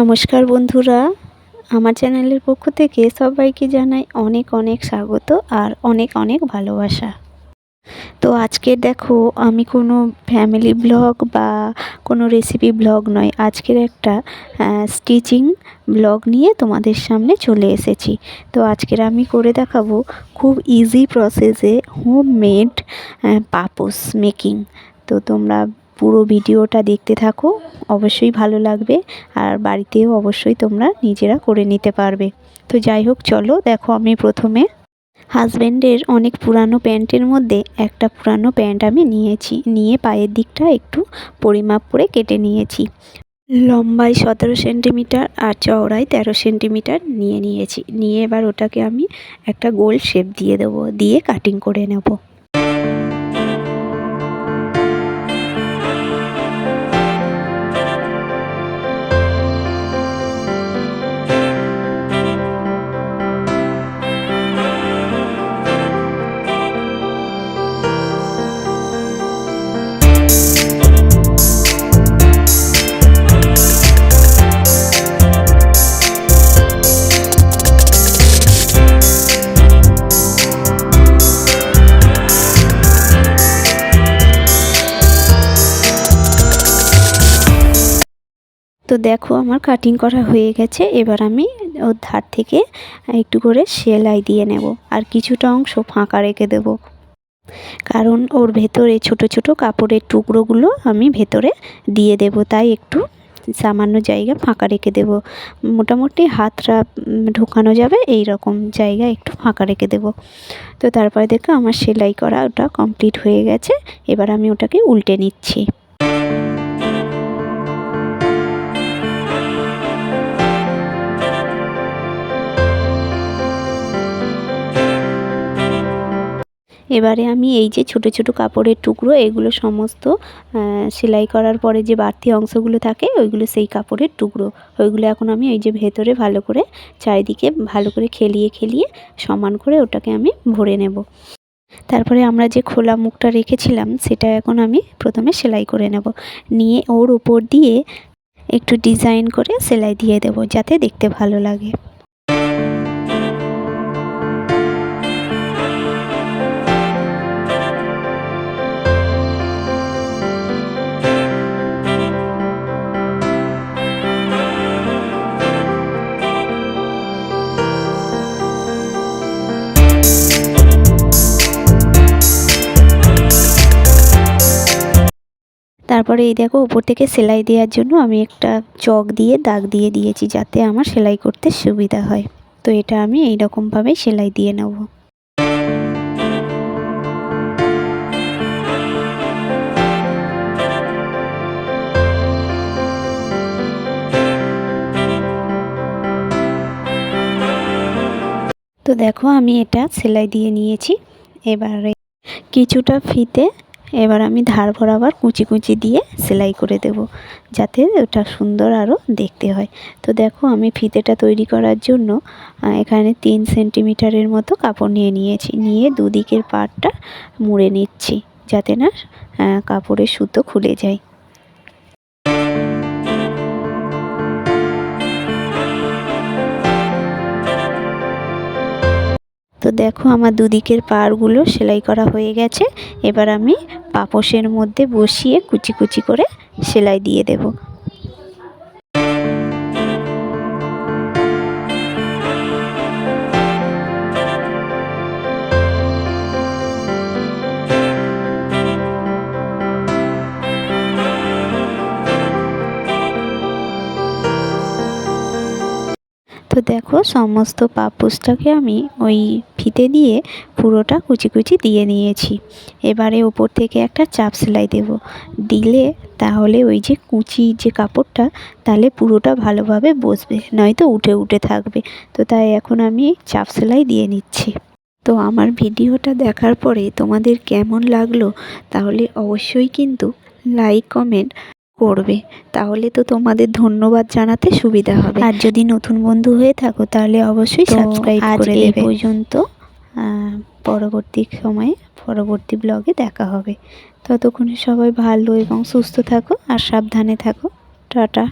নমস্কার বন্ধুরা। আমার চ্যানেলের পক্ষ থেকে সবাইকে জানাই অনেক অনেক স্বাগত আর অনেক অনেক ভালোবাসা। তো আজকে দেখো, আমি কোনো ফ্যামিলি ব্লগ বা কোনো রেসিপি ব্লগ নয়, আজকের একটা স্টিচিং ব্লগ নিয়ে তোমাদের সামনে চলে এসেছি। তো আজকের আমি করে দেখাবো খুব ইজি প্রসেসে হোম মেড পাপোস মেকিং তো তোমরা পুরো ভিডিওটা দেখতে থাকো। অবশ্যই ভালো লাগবে আর বাড়িতেও অবশ্যই তোমরা নিজেরা করে নিতে পারবে। তো যাই হোক, চলো দেখো আমি প্রথমে হাজব্যান্ডের অনেক পুরানো প্যান্টের মধ্যে একটা পুরানো প্যান্ট আমি নিয়েছি। নিয়ে পায়ের দিকটা একটু পরিমাপ করে কেটে নিয়েছি। লম্বায় সতেরো সেন্টিমিটার আর চওড়ায় তেরো সেন্টিমিটার নিয়ে নিয়েছি। নিয়ে এবার ওটাকে আমি একটা গোল শেপ দিয়ে দেবো, দিয়ে কাটিং করে নেব। তো দেখো আমার কাটিং করা হয়ে গেছে। এবার আমি ওর ধার থেকে একটু করে সেলাই দিয়ে নেব। আর কিছুটা অংশ ফাঁকা রেখে দেব। কারণ ওর ভেতরে ছোট ছোট কাপড়ের টুকরোগুলো আমি ভেতরে দিয়ে দেব। তাই একটু সামান্য জায়গা ফাঁকা রেখে দেব। মোটামুটি হাতটা ঢোকানো যাবে এই রকম জায়গা একটু ফাঁকা রেখে দেব। তো তারপরে দেখো আমার সেলাই করা ওটা কমপ্লিট হয়ে গেছে। এবার আমি ওটাকে উল্টে নিচ্ছি। এবারে আমি এই যে ছোট ছোট কাপড়ের টুকরো, এগুলো সমস্ত সেলাই করার পরে যে বাড়তি অংশগুলো থাকে, ওইগুলো সেই কাপড়ের টুকরো। ওইগুলো এখন আমি এই যে ভেতরে ভালো করে, চারিদিকে ভালো করে খেলিয়ে খেলিয়ে সমান করে ওটাকে আমি ভরে নেব। তারপরে আমরা যে খোলা মুখটা রেখেছিলাম, সেটা এখন আমি প্রথমে সেলাই করে নেব। নিয়ে ওর উপর দিয়ে একটু ডিজাইন করে সেলাই দিয়ে দেব, যাতে দেখতে ভালো লাগে। তারপরে এই দেখো উপর থেকে সেলাই দেওয়ার জন্য আমি একটা চক দিয়ে দাগ দিয়ে দিয়েছি যাতে আমার সেলাই করতে সুবিধা হয়। তো এটা আমি এই রকমভাবে সেলাই দিয়ে নেব। তো দেখো আমি এটা সেলাই দিয়ে নিয়েছি। এবারে কিছুটা ফিতে এবার আমি ধার বরাবর কুচি কুচি দিয়ে সেলাই করে দেব, যাতে ওটা সুন্দর আরও দেখতে হয়। তো দেখো, আমি ফিতেটা তৈরি করার জন্য এখানে তিন সেন্টিমিটারের মতো কাপড় নিয়ে নিয়েছি। নিয়ে দুদিকের পাটটা মুড়ে নিচ্ছি, যাতে না কাপড়ের সুতো খুলে যায়। দেখো আমার দুদিকের পাড়গুলো সেলাই করা হয়ে গেছে। এবার আমি পাপোশের মধ্যে বসিয়ে কুচি কুচি করে সেলাই দিয়ে দেবো। তো দেখো সমস্ত পাপোসটাকে আমি ওই ফিতে দিয়ে পুরোটা কুচি কুচি দিয়ে নিয়েছি। এবারে ওপর থেকে একটা চাপ সেলাই দেব। দিলে তাহলে ওই যে কুচি যে কাপড়টা, তাহলে পুরোটা ভালোভাবে বসবে, নয়তো উঠে উঠে থাকবে। তো তাই এখন আমি চাপ সেলাই দিয়ে নিচ্ছি। তো আমার ভিডিওটা দেখার পরে তোমাদের কেমন লাগল, তাহলে অবশ্যই কিন্তু লাইক কমেন্ট করবে। তাহলে তো তোমাদের ধন্যবাদ জানাতে সুবিধা হবে। আর যদি নতুন বন্ধু হয়ে থাকো তাহলে অবশ্যই সাবস্ক্রাইব করে দেবে। পর্যন্ত পরবর্তী সময়ে পরবর্তী ব্লগে দেখা হবে। ততক্ষণে সবাই ভালো এবং সুস্থ থাকো আর সাবধানে থাকো। টাটা।